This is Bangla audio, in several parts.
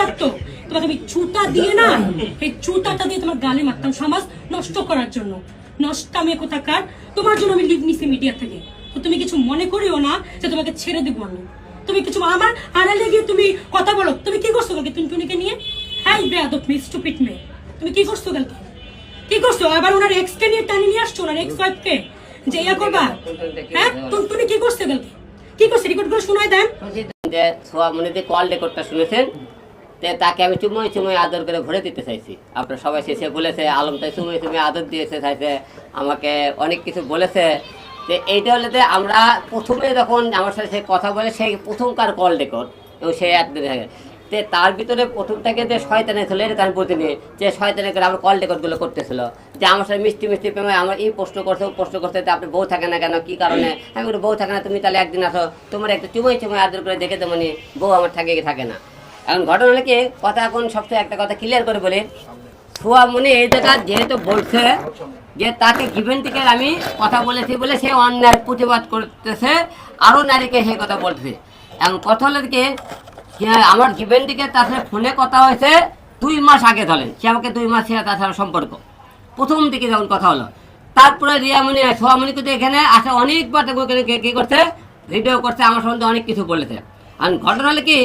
থাকতো। তোমাকে আমি ছুটা দিয়ে না এই ছুটাটা দিয়ে তোমার গালে মারতাম সমাজ নষ্ট করার জন্য। নষ্ট আমি কোথাকার? তোমার জন্য আমি লিভ নিছি মিডিয়া থেকে। তো তুমি কিছু মনে করিও না যে তোমাকে ছেড়ে দেবো আমি। তুমি কিছু আমার আড়ালে গিয়ে তুমি কথা বলো। তুমি কি করছ কালকে টুনটুনিকে নিয়ে? হ্যাঁ বেয়াদব মি স্টুপিড মেয়ে। তুমি কি করছ কালকে? কি করছ? আবার ওনার এক্স কে নিয়ে টানি নিয়ে আসছো? ওনার এক্স ওয়াইফ কে যে ইয়া করবা? হ্যাঁ? টুনটুনি কি করছে কালকে? কি করছে? করে শোনায় দেন। যে সোয়ামনি যে কল রেকর্ডটা শুনেছেন? তাকে আমি চুমই চুমই আদর করে ভরে দিতে চাইছি। আপনার সবাই শেষে বলেছে, আলম তাই চুমই চুমই আদর দিয়েছে, চাইছে, আমাকে অনেক কিছু বলেছে। যে এইটা হলে যে আমরা প্রথমে যখন আমার সাথে সে কথা বলে সেই প্রথমকার কল রেকর্ড? এবং সেই একদিন তে তার ভিতরে প্রথম থেকে যে শয়তানে ছিল, এটা আমি বলতে যে শয়তানে করে আমার কল রেকর্ডগুলো করতেছিল। যে আমার সাথে মিষ্টি মিষ্টি প্রেমে আমার এই প্রশ্ন করছে, ও প্রশ্ন করছে আপনি বউ থাকে না কেন? কি কারণে? আমি বউ থাকে না, তুমি তাহলে একদিন আসো, তোমার একটা চুমই চুমই আদর করে দেখে দেবো বউ আমার থাকে থাকে না? এখন ঘটনা হলে কি, কথা এখন সবচেয়ে একটা কথা ক্লিয়ার করে বলে। সোয়া মনে এই জায়গা যেহেতু বলছে, যে তাকে গিভেন থেকে আমি কথা বলেছি বলে সে অন্যায় প্রতিবাদ করতেছে আরও নারীকে সেই কথা বলতেছে। এখন কথা হলো কি আমার গিভেন থেকে তার সাথে ফোনে কথা হয়েছে দুই মাস আগে ধরেন, সে আমাকে দুই মাস ছিল তার সাথে সম্পর্ক। প্রথম দিকে যখন কথা হলো, তারপরে রিয়ামণি সোয়ামণি কিন্তু এখানে আসে অনেকবার কি করছে ভিডিও করছে, আমার সম্বন্ধে অনেক কিছু বলেছে। আর ঘটনা হলে কি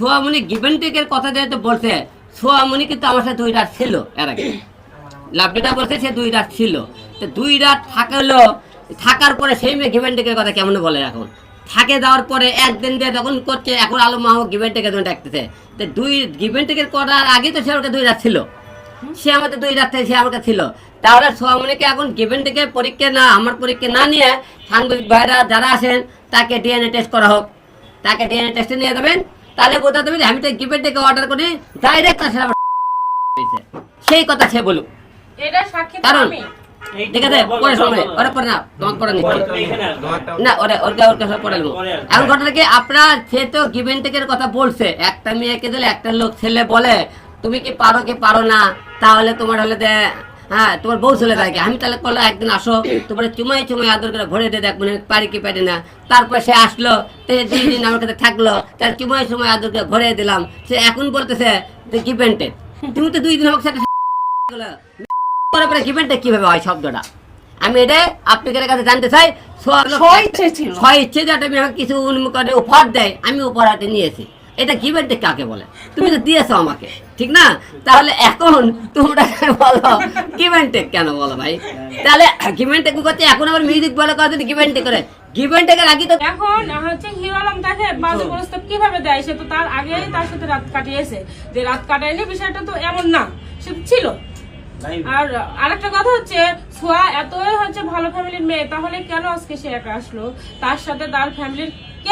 সোয়ামণি গিভেন টেকের কথা যেহেতু বলছে সোয়ামণি কিন্তু আমার সাথে দুই রাত ছিল এর আগে। লাভলিটা বলছে, সে দুই রাত ছিল। তো দুই রাত থাকল, থাকার পরে সেই মেয়ে গিভেন টেকের কথা কেমন বলে এখন? থাকে দেওয়ার পরে একদিন দিয়ে তখন করছে, এখন আলো মাহ গিভেন টেকের জন্য ডাকতেছে। তো দুই গিভেন টেকের করার আগে তো সে ওটা দুই রাত ছিল। সে আমাদের দুই রাত থেকে সে আমার কাছে ছিল। তাহলে সোয়ামণিকে এখন গিভেন থেকে পরীক্ষা না, আমার পরীক্ষা না নিয়ে সাংবাদিক ভাইরা যারা আছেন, তাকে ডিএনএ টেস্ট করা হোক। তাকে ডিএনএ টেস্টে নিয়ে দেবেন তাহলে বোঝাতে হবে আমি তো গিভেন থেকে অর্ডার করি ডাইরেক্ট তার সাথে আমার সেই কথা সে বলুক। এটা সাক্ষী কারণ ঠিক আছে পরে সময় ওরা পরে না তোমাকে পরে নিচ্ছি। না ওরা ওরকে ওর কাছে পরে নেব। এখন ঘটনা কি আপনার সে তো গিভেন টেকের কথা বলছে। একটা মেয়েকে দিলে একটা লোক ছেলে বলে। তুমি কি পারো কি পারো না? তাহলে তোমার হলে যে হ্যাঁ তোমার বউ চলে থাকে আমি তাহলে করলে একদিন আসো তোমার চুমাই চুমাই আদর করে ভরে দিয়ে দেখ মানে পারি কি পারি না। তারপর সে আসলো দুই দিন আমার কাছে থাকল তার চুমাই চুমাই আদর করে ভরে দিলাম। সে এখন বলতেছে যে গিভেন টেক তুমি তো দুই দিন হোক সাথে পরে পরে কীভাবে হয় শব্দটা? আমি এটা আপনাদের কাছে জানতে চাই ছিল। ইচ্ছে যে একটা মেয়ে কিছু উন্মুখ উপহার দেয় আমি উপহার হাতে নিয়েছি। এটা গিভেনটা কাকে বলে? তুমি তো দিয়েছ আমাকে ঠিক না? তাহলে এখন তোমরা বলো গিভেনটেক কেন বলো ভাই? তাহলে গিভেনটেক করতে এখন আবার মিউজিক বলে কথা গিভেনটেক করে? আগে তো এখন হচ্ছে হিরো আলম তাকে বাজে প্রস্তাব কীভাবে দেয়? সে তো তার আগেই তার সাথে রাত কাটিয়েছে। যে রাত কাটায়নি বিষয়টা তো এমন না সে ছিল। আর আরেকটা কথা হচ্ছে সোয়া এতই হচ্ছে ভালো ফ্যামিলির মেয়ে তাহলে কেন আজকে সে একা আসলো? তার সাথে তার ফ্যামিলির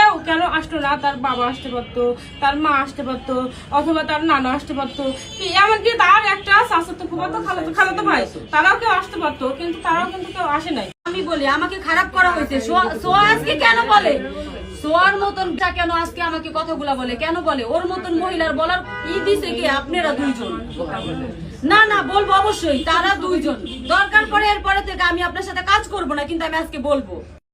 কেউ কেন আসলো না? তার বাবা আসতে পারতো, তার মা আসতে পারতো, অথবা তার নানা আসতে পারতো। কি, এমনকি তার একটা শাশুড়ি ফুফাতো খালাতো খালাতো ভাই, তারাও কেউ আসতে পারতো, কিন্তু তারাও কিন্তু কেউ আসে নাই। আমি বলি, আমাকে খারাপ করা হয়েছে। সোয়া- আজকে কেন বলে? সোয়ার মতন কেন আজকে আমাকে কথাগুলা বলে? কেন বলে? ওর মতন মহিলার বলার ই দিছে কি? আপনারা দুইজন। না না, বলব অবশ্যই, তারা দুইজন। দরকার পড়ে এরপরে থেকে আমি আপনার সাথে কাজ করব না, কিন্তু আমি আজকে বলব।